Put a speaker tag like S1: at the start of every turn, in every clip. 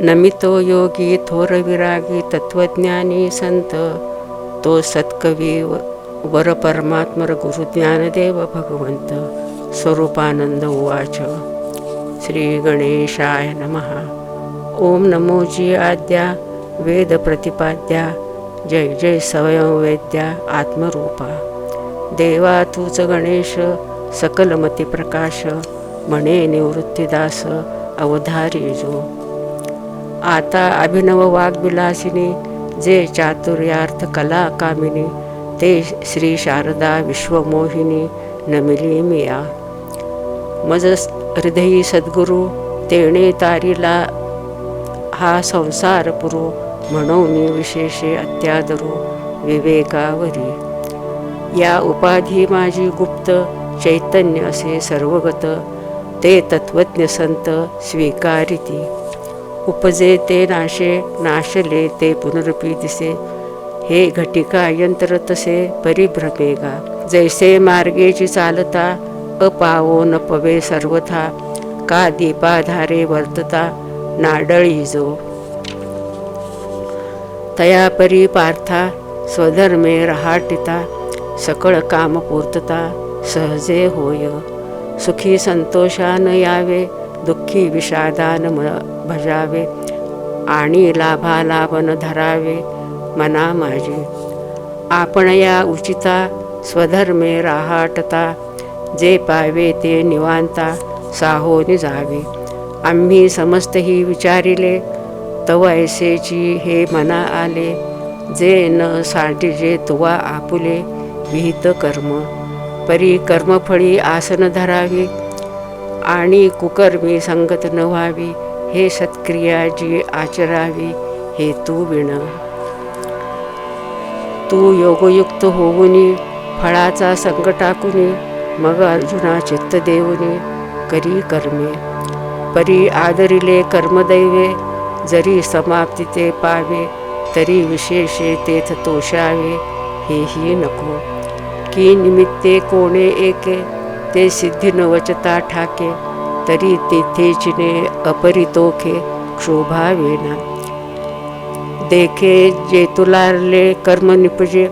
S1: नमितो योगी थोर विरागी तत्वज्ञानी संत तो सत्कवी व- वर परमात्मर गुरु ज्ञानदेव भगवंत स्वरूपानंद उवाच. श्री गणेशाय नमः. ओम नमो जी आद्या वेद प्रतिपाद्या जय जय स्वयंवेद्या आत्मरूपा. देवा तूच गणेश सकलमती प्रकाश म्हणे निवृत्तीदास अवधारी जो. आता अभिनव वाग्विलासिनी जे चातुर्यार्थ कला कामिनी ते श्री शारदा विश्वमोहिनी नमिली मिया। मज हृदयी सद्गुरु तेणे तारीला हा संसार पुरो म्हणून विशेषे अत्यादरू विवेकावरी। या उपाधी माझी गुप्त चैतन्य असे सर्वगत ते तत्वज्ञ संत स्वीकारिती। उपजे ते नाशे नाशले ते पुनरपी दिसे हे घटिका यंत्र तसे परिभ्रमेगा. जैसे मार्गेची चालता अपावो न पवे सर्वथा का दीपाधारे वर्तता नाडळी जो. तयापरी पार्था स्वधर्मे रहाटिता सकळ काम पूर्तता सहजे होय. सुखी संतोषान यावे दुःखी विषादान म- भजावे आणि लाभालाभन धरावे मना माझे. आपण या उचिता स्वधर्मे राहाटता जे पावे ते निवांता साहोनी जावे. आम्ही समस्तही विचारिले तव ऐसेची हे मना आले जे न साठिजे तुवा आपुले विहित कर्म. परी कर्मफळी आसन धरावी आणि कुकर्मी संगत न व्हावी हे सत्क्रिया जी आचरावी हे तू विण. तू योगयुक्त होऊनी फळाचा संग टाकुनी मग अर्जुना चित्त देऊनी करी कर्मे. परी आदरिले कर्मदैवे जरी समाप्ती ते पावे तरी विशेषे तेथ तोषावे हेही नको. की निमित्ते कोणे एके ते सिद्धी न वचता ठाके. तरी तेथे चिने अपरितोखे क्षोभावेना देखे जे तुलारले कर्म निपजे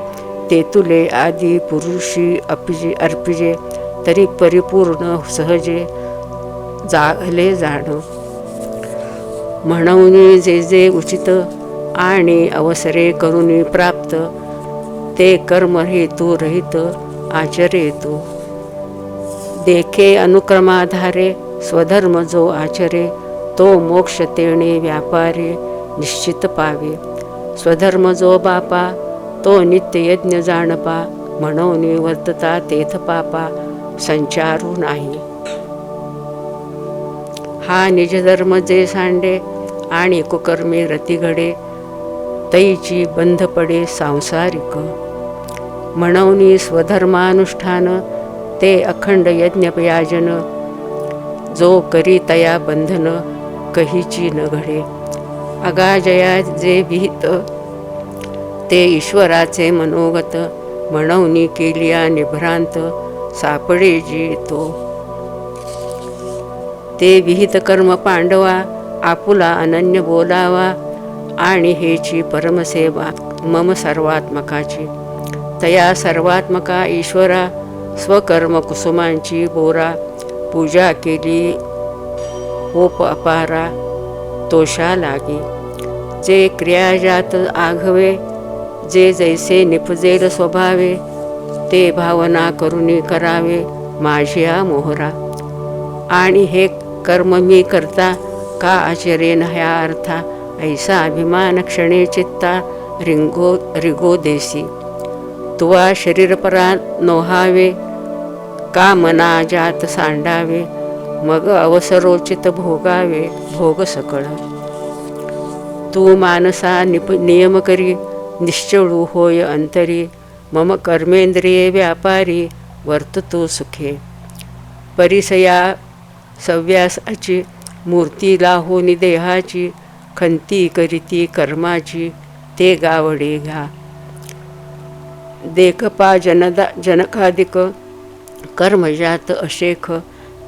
S1: ते तुले आदी पुरुषी अपिजे अर्पिजे तरी परिपूर्ण सहजे जागले जाण. म्हणून जे जे उचित आणि अवसरे करून प्राप्त ते कर्म हेतू रहित आचरेतो. देखे अनुक्रमाधारे स्वधर्म जो आचरे तो मोक्ष तेणे व्यापारे निश्चित पावे. स्वधर्म जो बापा तो नित्य यज्ञ जाणपा म्हणून वर्तता तेथ पापा संचारू नाही. हा निजधर्म जे सांडे आणि कुकर्मे रतिघडे तैची बंध पडे सांसारिक. म्हणून स्वधर्मानुष्ठान ते अखंड यज्ञपयाजन जो करी तया बंधन कहीची न घडे. अगाजया जे विहित ते ईश्वराचे मनोगत म्हणवनी केलिया निभ्रांत सापडे जी तो. ते विहित कर्म पांडवा आपुला अनन्य बोलावा आणि हेची परमसेवा मम सर्वात्मकाची. तया सर्वात्मका ईश्वरा स्वकर्म कुसुमांची बोरा पूजा केली. होप अपारा तोषा लागी. जे क्रियाजात आघवे जे जैसे निपजेल स्वभावे ते भावना करुणी करावे माझ्या मोहरा. आणि हे कर्म मी करता का आचरेन ह्या अर्था? ऐसा अभिमान क्षणे चित्ता रिंगो रिगो देसी तुवा शरीरपरा नोहावे का मना जात सांडावे? मग अवसरोचित भोगावे भोग सकळ. तू मानसा निप नियम करी निश्चळू होय अंतरी. मम कर्मेंद्रिये व्यापारी वर्ततो सुखे. परिसया सव्यासाची मूर्ती लाहोनी देहाची खंती करीती कर्माची ते गावडे घ्या. देखपा जनदा जनकादिक कर्मजात अशेख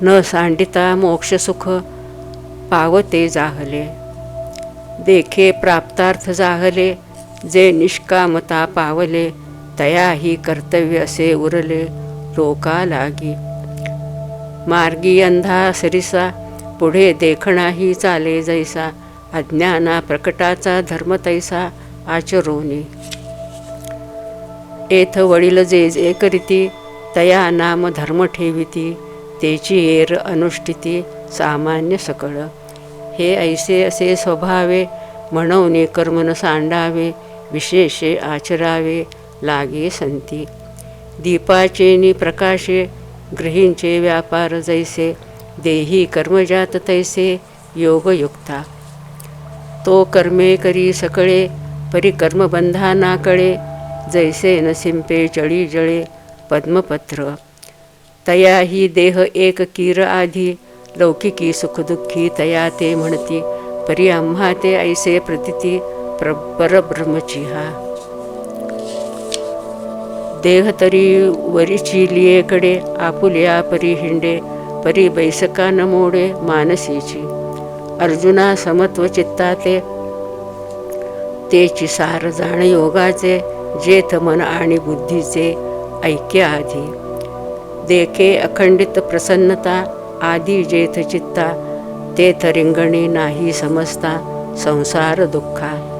S1: न सांडिता मोक्षसुख पावते जाहले. देखे प्राप्तार्थ जाहले जे निष्कामता पावले तयाही कर्तव्य असे उरले लोका लागी. मार्गी अंधा सरिसा पुढे देखणाही चाले जैसा अज्ञाना प्रकटाचा धर्म तैसा आचरोनी. एथ वडील जे जे करीती तया नाम धर्म ठेविती तेची एर अनुष्ठिती सामान्य सकळ. हे ऐसे असे स्वभावे म्हणवणे कर्मन सांडावे विशेषे आचरावे लागे संती. दीपाचे नि प्रकाशे गृहींचे व्यापार जैसे देही कर्मजात तैसे योगयुक्ता. तो कर्मे करी सकळे परिकर्मबंधानाकळे जैसे नसिंपे चळी जळे पद्मपत्र. तया ही देह एक कीर आधी लौकिकी सुखदुःखी तया ते म्हणती परी आम्हा ते ऐसे प्रतिती प्र परब्रह्मची हा देह तरी वरीची लियेकडे आपुल्या परी हिंडे परी बैसका न मोडे मानसीची. अर्जुना समत्व चित्ताते तेची सार जाण योगाचे जेथ मन आणि बुद्धीचे ऐक्य आधी. देखे अखंडित प्रसन्नता आधी जेथ चित्ता तेथ रिंगणे नाही समजता संसार दुःखा.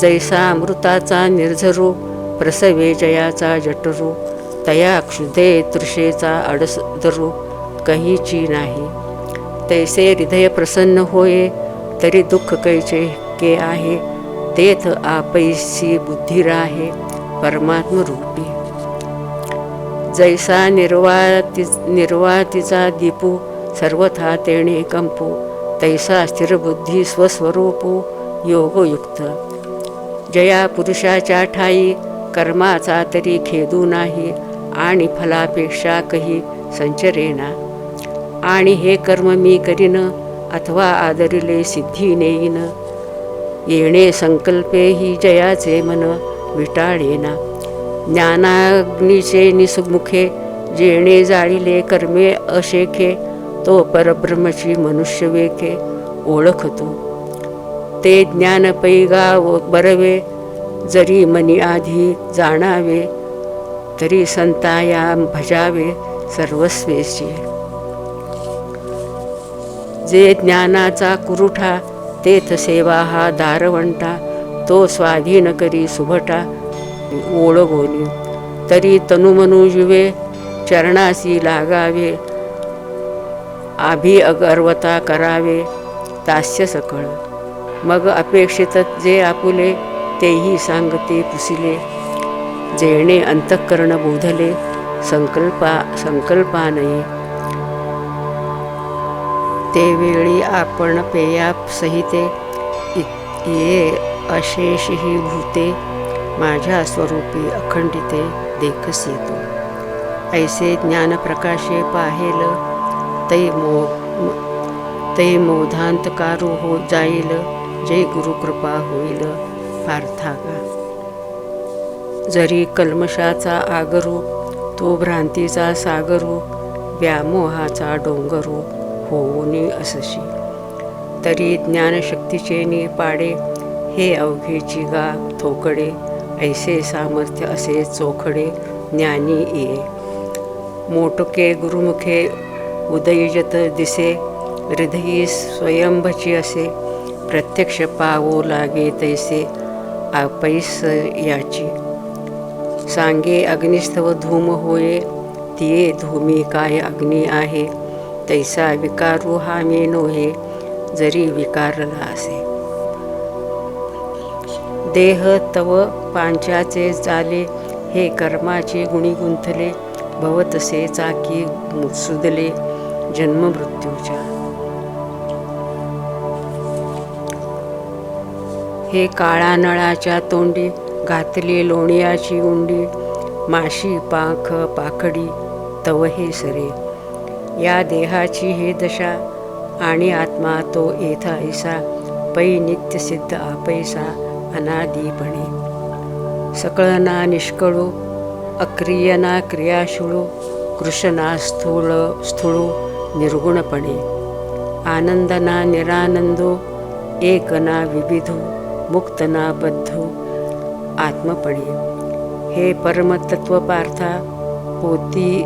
S1: जैसा अमृताचा निर्झरू प्रसवे जयाचा जटरू तया क्षुदे तृषेचा अडसदरू कहीची नाही. तैसे हृदय प्रसन्न होये तरी दुःख कैचे के आहे तेथ आपैसी बुद्धिराहे परमात्मरूपी. जैसा निर्वाती निर्वातीचा दीपू सर्वथा तेणे कंपू तैसा स्थिरबुद्धी स्वस्वरूपू योगयुक्त जया पुरुषाच्या ठाई कर्माचा तरी खेदू नाही आणि फलापेक्षा कही संचरेना आणि हे कर्म मी करीन अथवा आदरिले सिद्धी नेईन। येणे संकल्पे ही जयाचे मन विटाळेना। ज्ञानाग्नीचे निसमुखे जेणे जाळीले कर्मे अशेखे तो परब्रह्मची मनुष्य वेखे ओळखतो. ते ज्ञान पैगा व बरवे जरी मनी आधी जाणावे तरी संताया भजावे सर्वस्वेची. जे ज्ञानाचा कुरुठा तेथ सेवा हा दारवंटा तो स्वाधीन करी सुभटा ओळख होली तरी तनुमनु जुवे चरणासी लागावे. आभी अगर्वता करावे. तास्य सकळ. मग अपेक्षित जे आपुले तेही सांगते पुसिले. जेणे अंतःकरण बोधले संकल्पा संकल्पानये. ते वेळी आपण पेयाप सहिते इ- ये अशेषही भूते. माझ्या स्वरूपी अखंडिते देखस येतो. ऐसे ज्ञानप्रकाशे पाहेल तै मो तै मोधांतकारू हो जाईल जय गुरुकृपा होईल पार्थागा जरी कल्मशाचा आगरू तो भ्रांतीचा सागरू व्यामोहाचा डोंगरू होऊनी असशी. तरी ज्ञानशक्तीचे पाडे हे अवघेची गा थोकडे ऐसे सामर्थ्य असे चोखडे ज्ञानी ये. मोटके गुरुमुखे उदयजत दिसे हृदयी स्वयंभची असे. प्रत्यक्ष पावो लागे तैसे आपैस याची. सांगे अग्निस्तव धूम होये तिये धूमी काय अग्नी आहे. तैसा विकारू हा मे नोहे जरी विकारला असे देह तव पांचाचे चाले हे कर्माचे गुणी गुंथले भवतसे चाकी सुदले जन्ममृत्यूच्या हे काळा नळाच्या तोंडी घातली लोणियाची उंडी माशी पाख पाखडी तव हे सरे. या देहाची हे दशा आणि आत्मा तो येथा ऐसा पै नित्यसिद्ध आपैसा अनादिपणे। सकळना निष्कळू अक्रियना क्रियाशुळू कृष्णा स्थूळ स्थूळू निर्गुणपणे। आनंदना निरानंदो एकना विविधो विविधू मुक्त बद्धू आत्मपणे। हे परमतत्व पार्था होती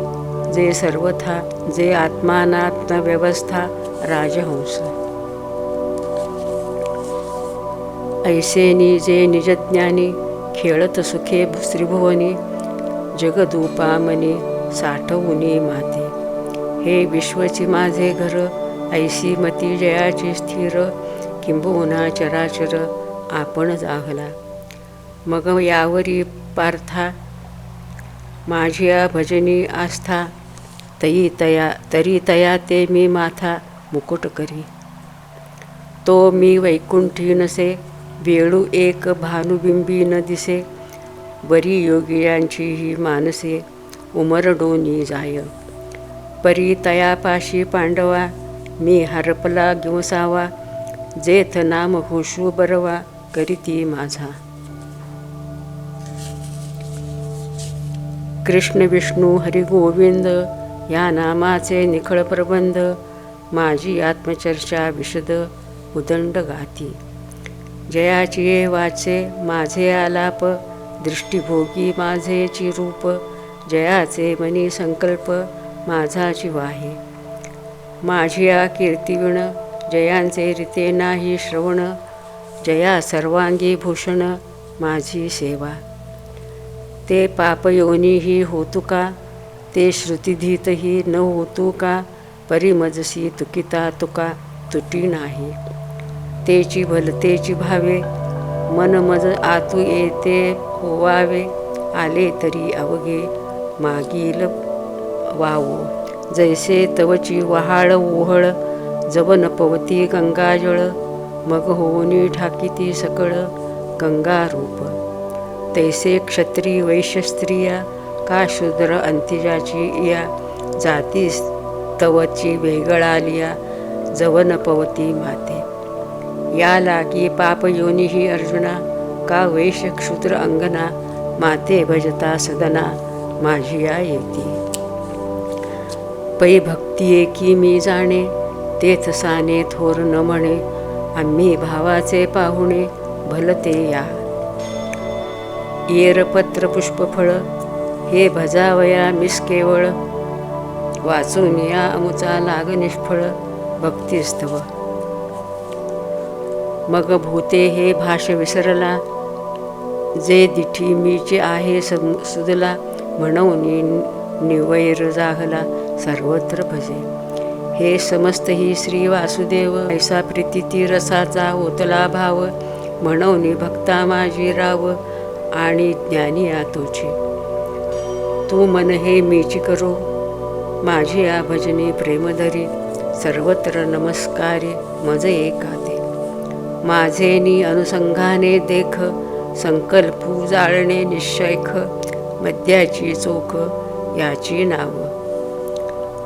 S1: जे सर्वथा जे आत्मानात्म व्यवस्था राजहंस। ऐसे निजे निजज्ञानी खेळत सुखे श्रीभुवनी जगदूपामनी साठवुनी माती. हे विश्वची माझे घर ऐसी मती जयाची स्थिर किंबहुना चराचर आपण जाहला मग यावरी पार्था माझी भजनी आस्था तई तया तरी तया ते मी माथा मुकुट करी. तो मी वैकुंठी नसे वेळू एक भानुबिंबी न दिसे बरी योगियांची ही मानसे उमरडोनी जाय. परी तयापाशी पांडवा मी हरपला घेऊसावा जेथ नाम हुशू बरवा करीती माझा. कृष्ण विष्णू हरिगोविंद या नामाचे निखळ प्रबंध माझी आत्मचर्चा विशद उदंड गाती. जयाचिये वाचे माझे आलाप दृष्टिभोगी माझेची रूप जयाचे मनी संकल्प माझा जीव आहे माझी आ कीर्तिविण जयांचे रीते नाही श्रवण जया सर्वांगी भूषण माझी सेवा. ते पापयोनीही होतू का? ते श्रुतिधीतही न होतू का? परिमजसी तुकिता तुका तुटी नाही. तेची भलतेची भावे. मन मज आतू येते होवावे आले तरी अवघे मागील वावो. जैसे तवची वहाळ ओहळ जवन पवती गंगाजळ मग होनी ठाकिती सकळ गंगा रूप. तैसे क्षत्री वैश्य स्त्रिया का शूद्र अंतिजाची या. जाती तवची वेगळालिया जवन पवती माते. या लागी पाप योनीही अर्जुना का वैश क्षुद्र अंगना माते भजता सदना माझी या येती. पै भक्ती की मी जाणे तेथ साने थोर न म्हणे आम्ही भावाचे पाहुणे भलते या. येरपत्र पुष्पफळ हे भजावया मिस केवळ वाचून या अमुचा लाग निष्फळ भक्तिस्तव. मग भूते हे भाष विसरला. जे दिठी मीचे आहे सम सुदला म्हणून निवैर जाहला सर्वत्र भजे. हे समस्त ही श्री वासुदेव ऐसा प्रीती रसाचा ओतला भाव म्हणून भक्ता माझी राव आणि ज्ञानी आतोची. तू मन हे मीची करो माझी या भजनी प्रेमधरी सर्वत्र नमस्कारे मज एका माझेनी अनुसंघाने देख संकल्प जाळणे निश्चयख मद्याची चोख याची नाव.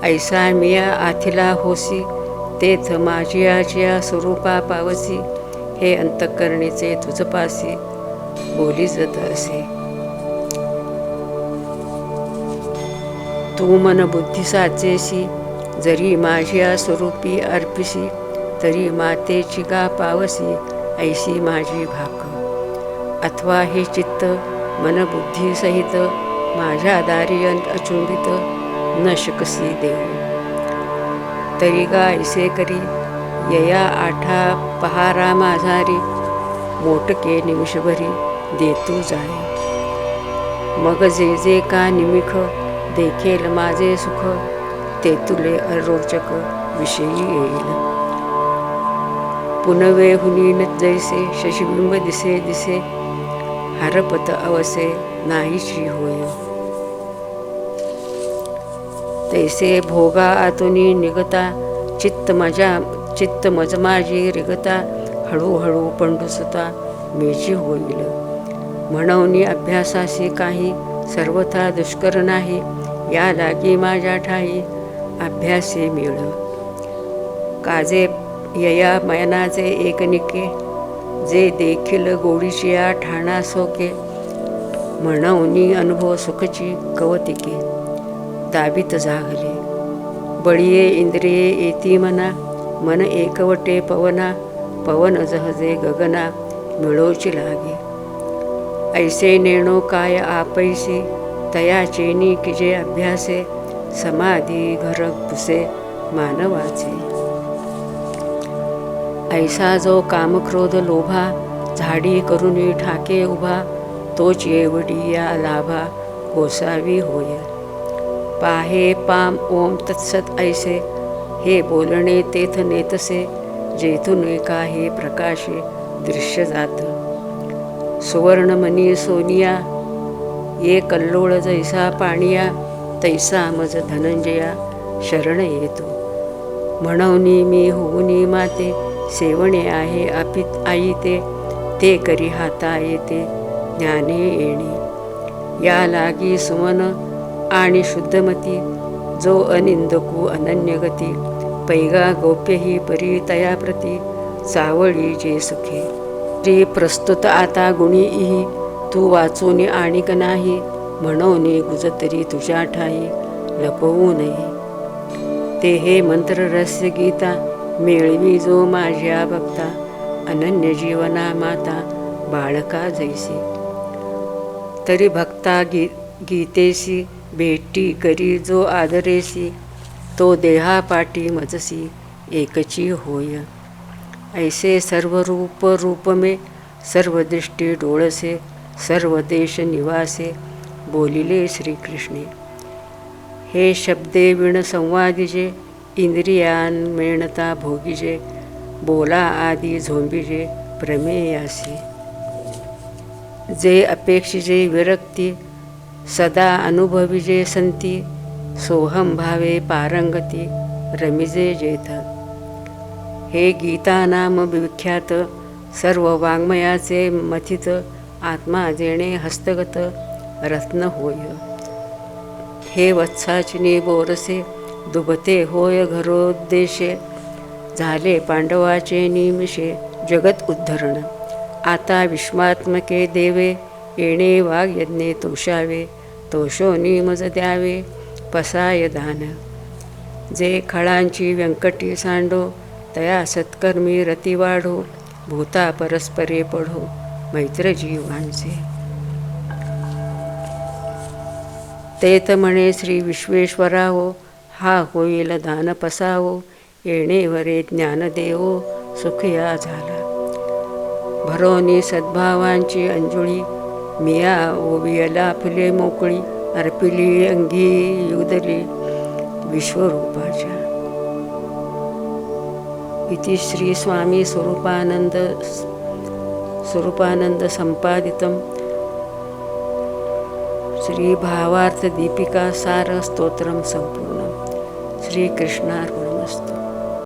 S1: ऐसा मिया आथिला होसी तेथ माझी आजिया स्वरूपा पावसी हे अंतकरणीचे तुझपासी बोली जात असे. तू मन बुद्धी साचेसी जरी माझ्या स्वरूपी अर्पिसी तरी मातेची गा पावसी ऐशी माझी भाक. अथवा हे चित्त मनबुद्धीसहित माझ्या दारी अचुंबित न शकसी देऊ. तरी गा ऐसे करी यया आठा पहारा माझारी मोटके निमिषभरी देतू जाय मग जे जे का निमिख देखेल माझे सुख ते तुले अरोचक विषयी येईल. पुनवे हुनीन जैसे शशिबिंब दिसे दिसे हरपत अवसे नाहीशी होय। तैसे भोगा आतुनी निगता चित्त मजा चित्त मजमाजी रिगता हळूहळू पंडुसता मेची होईल। म्हणवनी अभ्यासाशी काही सर्वथा दुष्कर नाही या लागी माझ्या ठाई अभ्यासे मिळ। काजे यया मयनाचे एकनिके जे देखील गोडीशिया ठाणा सोके म्हणवनी अनुभव सुखची कवतिके दाबीत जागले. बळीये इंद्रिये येती मना मन एकवटे पवना पवन जहजे गगना मिळोची लागे. ऐसे नेणो काय आपैसी तया चेनी किजे अभ्यासे समाधी घर पुसे मानवाचे. ऐसा जो कामक्रोध लोभा झाडी करुणी ठाके उभा तोच येवडी या लाभा गोसावी होय. पाहे पाम ओम तत्सत ऐसे हे बोलणे तेथ नेतसे जेथून एका हे प्रकाशे दृश्य जात. सुवर्णमणी सोनिया ये कल्लोळ जैसा पाणिया तैसा मज धनंजया शरण येतो. म्हणवनी मी होऊनी माते सेवणे आहे. अपित आई ते ते करी हाता येते ज्ञाने येणे. या लागी सुमन आणि शुद्धमती जो अनिंदकू अनन्यगती पैगा गोप्यही परी तयाप्रती सावळी जे सुखे. रे प्रस्तुत आता गुणी इही तू वाचून आणिक नाही म्हणून गुजतरी तुझ्या ठाई लपवू नये. ते हे मंत्र रहस्य गीता मेळवी जो माझ्या भक्ता अनन्य जीवना माता बाळका जैसी. तरी भक्ता गी गीतेसी भेटी करी जो आदरेसी तो देहापाटी मजसी एकची होय. ऐसे सर्व रूप रूप में सर्व दृष्टी डोळसे सर्व देश निवासे बोलिले श्रीकृष्णे. हे शब्दे विण संवादिजे इंद्रियान मेणता भोगिजे बोला आदी झोंबिजे प्रमेयासी जे अपेक्षिजे विरक्ती सदा अनुभविजे संती सोहम भावे पारंगती रमिजे जेथ हे गीता नाम विख्यात सर्व वाङ्मयाचे मथित आत्मा जेणे हस्तगत रत्न होय. हे वत्साचिने बोरसे दुबते होय घरोद्देशे. झाले पांडवाचे निमिषे जगत उद्धरण. आता विश्वात्मके देवे येणे वाघ यज्ञे तोषावे तोषो निमज द्यावे पसाय दान. जे खळांची व्यंकटी सांडो तया सत्कर्मी रती वाढो भूता परस्परे पढो मैत्र जीवांचे तेत म्हणे श्री विश्वेश्वरावो हा होईल दान पसावो येणे वरे ज्ञानदेवो सुखया झाला. भरोनी सद्भावांची अंजुळी मिया ओवियला फुले मोकळी अर्पिली अंगी युदली विश्वरूपाच्या. इति श्री स्वामी स्वरूपानंद स्वरूपानंद संपादितं श्री भावार्थ दीपिका सार स्तोत्रम संपूर्ण. श्रीकृष्णार्पणमस्तु